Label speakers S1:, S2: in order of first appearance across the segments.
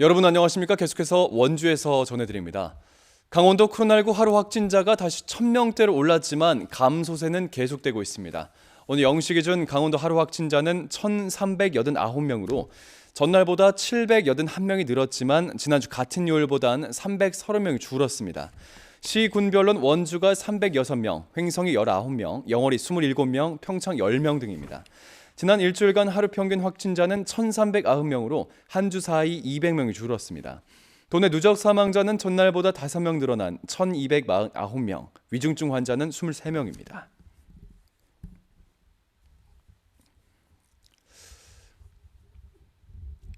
S1: 여러분 안녕하십니까? 계속해서 원주에서 전해드립니다. 강원도 코로나19 하루 확진자가 다시 1000명대로 올랐지만 감소세는 계속되고 있습니다. 오늘 0시 기준 강원도 하루 확진자는 1389명으로 전날보다 781명이 늘었지만 지난주 같은 요일보단 330명이 줄었습니다. 시 군별로는 원주가 306명, 횡성이 19명, 영월이 27명, 평창 10명 등입니다. 지난 일주일간 하루 평균 확진자는 1,390명으로 한 주 사이 200명이 줄었습니다. 도내 누적 사망자는 전날보다 5명 늘어난 1,249명, 위중증 환자는 23명입니다.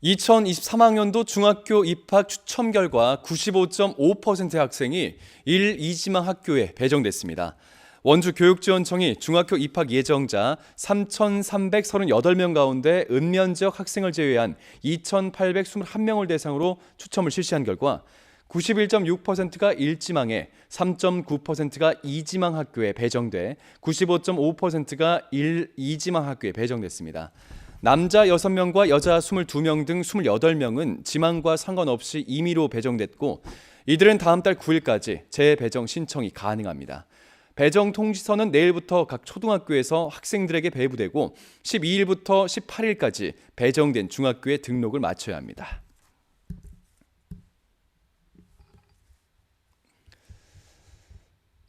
S1: (2023학년도) 중학교 입학 추첨 결과 (95.5%의) 학생이 일 이지망 학교에 배정됐습니다. 원주 교육지원청이 중학교 입학 예정자 3,338명 가운데 읍면 지역 학생을 제외한 2,821명을 대상으로 추첨을 실시한 결과 91.6%가 1지망에 3.9%가 2지망 학교에 배정돼 95.5%가 1, 2지망 학교에 배정됐습니다. 남자 6명과 여자 22명 등 28명은 지망과 상관없이 임의로 배정됐고 이들은 다음 달 9일까지 재배정 신청이 가능합니다. 배정 통지서는 내일부터 각 초등학교에서 학생들에게 배부되고 12일부터 18일까지 배정된 중학교에 등록을 마쳐야 합니다.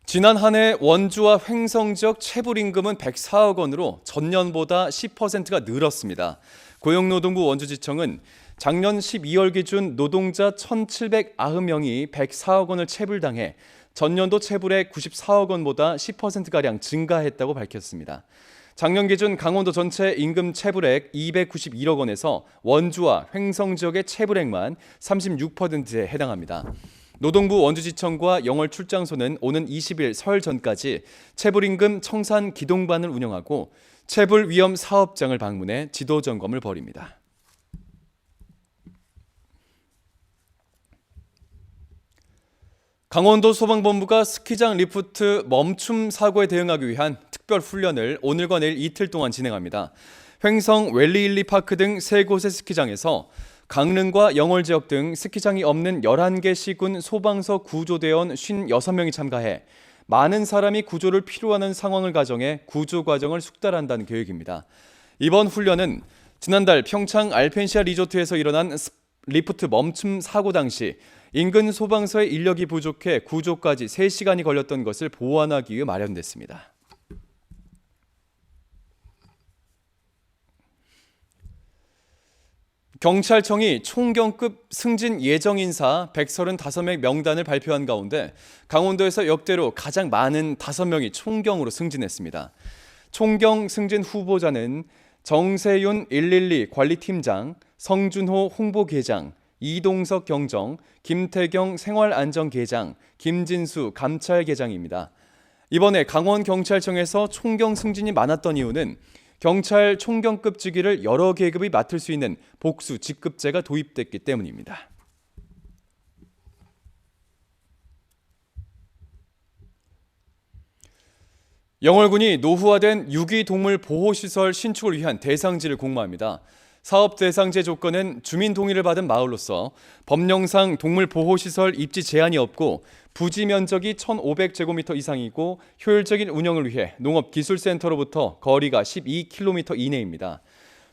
S1: 지난 한 해 원주와 횡성 지역 체불 임금은 104억 원으로 전년보다 10%가 늘었습니다. 고용노동부 원주지청은 작년 12월 기준 노동자 1,790명이 104억 원을 체불당해 전년도 체불의 94억 원보다 10%가량 증가했다고 밝혔습니다. 작년 기준 강원도 전체 임금 체불액 291억 원에서 원주와 횡성 지역의 체불액만 36%에 해당합니다. 노동부 원주지청과 영월 출장소는 오는 20일 설 전까지 체불임금 청산 기동반을 운영하고 체불 위험 사업장을 방문해 지도 점검을 벌입니다. 강원도 소방본부가 스키장 리프트 멈춤 사고에 대응하기 위한 특별 훈련을 오늘과 내일 이틀 동안 진행합니다. 횡성 웰리 일리 파크 등 세 곳의 스키장에서 강릉과 영월 지역 등 스키장이 없는 11개 시군 소방서 구조대원 56명이 참가해 많은 사람이 구조를 필요하는 상황을 가정해 구조 과정을 숙달한다는 계획입니다. 이번 훈련은 지난달 평창 알펜시아 리조트에서 일어난 리프트 멈춤 사고 당시 인근 소방서의 인력이 부족해 구조까지 3시간이 걸렸던 것을 보완하기 위해 마련됐습니다. 경찰청이 총경급 승진 예정 인사 135명 명단을 발표한 가운데 강원도에서 역대로 가장 많은 5명이 총경으로 승진했습니다. 총경 승진 후보자는 정세윤 112 관리팀장, 성준호 홍보계장, 이동석 경정, 김태경 생활안전계장, 김진수 감찰계장입니다. 이번에 강원경찰청에서 총경 승진이 많았던 이유는 경찰 총경급 직위를 여러 계급이 맡을 수 있는 복수 직급제가 도입됐기 때문입니다. 영월군이 노후화된 유기동물 보호시설 신축을 위한 대상지를 공모합니다. 사업 대상제 조건은 주민 동의를 받은 마을로서 법령상 동물 보호 시설 입지 제한이 없고 부지 면적이 1,500제곱미터 이상이고 효율적인 운영을 위해 농업기술센터로부터 거리가 12km 이내입니다.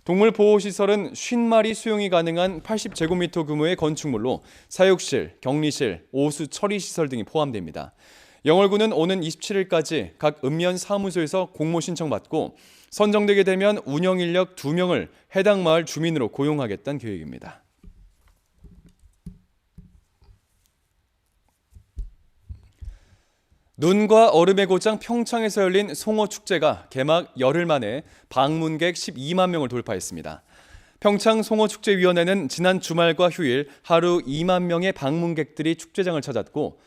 S1: 동물 보호 시설은 50마리 수용이 가능한 80제곱미터 규모의 건축물로 사육실, 격리실, 오수 처리 시설 등이 포함됩니다. 영월군은 오는 27일까지 각 읍면 사무소에서 공모 신청 받고 선정되게 되면 운영 인력 2명을 해당 마을 주민으로 고용하겠다는 계획입니다. 눈과 얼음의 고장 평창에서 열린 송어 축제가 개막 열흘 만에 방문객 12만 명을 돌파했습니다. 평창 송어축제위원회는 지난 주말과 휴일 하루 2만 명의 방문객들이 축제장을 찾았고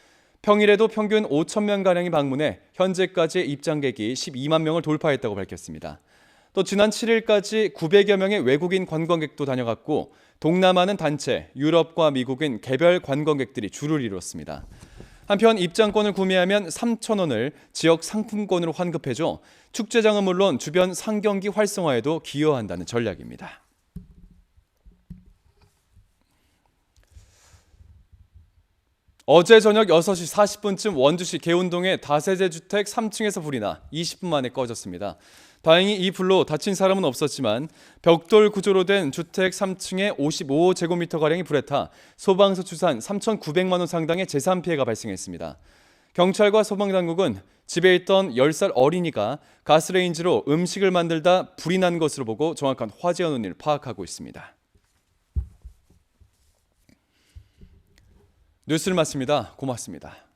S1: 평일에도 평균 5천 명 가량이 방문해 현재까지 입장객이 12만 명을 돌파했다고 밝혔습니다. 또 지난 7일까지 900여 명의 외국인 관광객도 다녀갔고 동남아는 단체, 유럽과 미국은 개별 관광객들이 줄을 이뤘습니다. 한편 입장권을 구매하면 3,000원을 지역 상품권으로 환급해줘 축제장은 물론 주변 상경기 활성화에도 기여한다는 전략입니다. 어제 저녁 6시 40분쯤 원주시 개운동의 다세대 주택 3층에서 불이 나 20분 만에 꺼졌습니다. 다행히 이 불로 다친 사람은 없었지만 벽돌 구조로 된 주택 3층에 55제곱미터 가량이 불에 타 소방서 추산 3,900만 원 상당의 재산 피해가 발생했습니다. 경찰과 소방당국은 집에 있던 10살 어린이가 가스레인지로 음식을 만들다 불이 난 것으로 보고 정확한 화재 원인을 파악하고 있습니다. 뉴스를 마칩니다. 고맙습니다.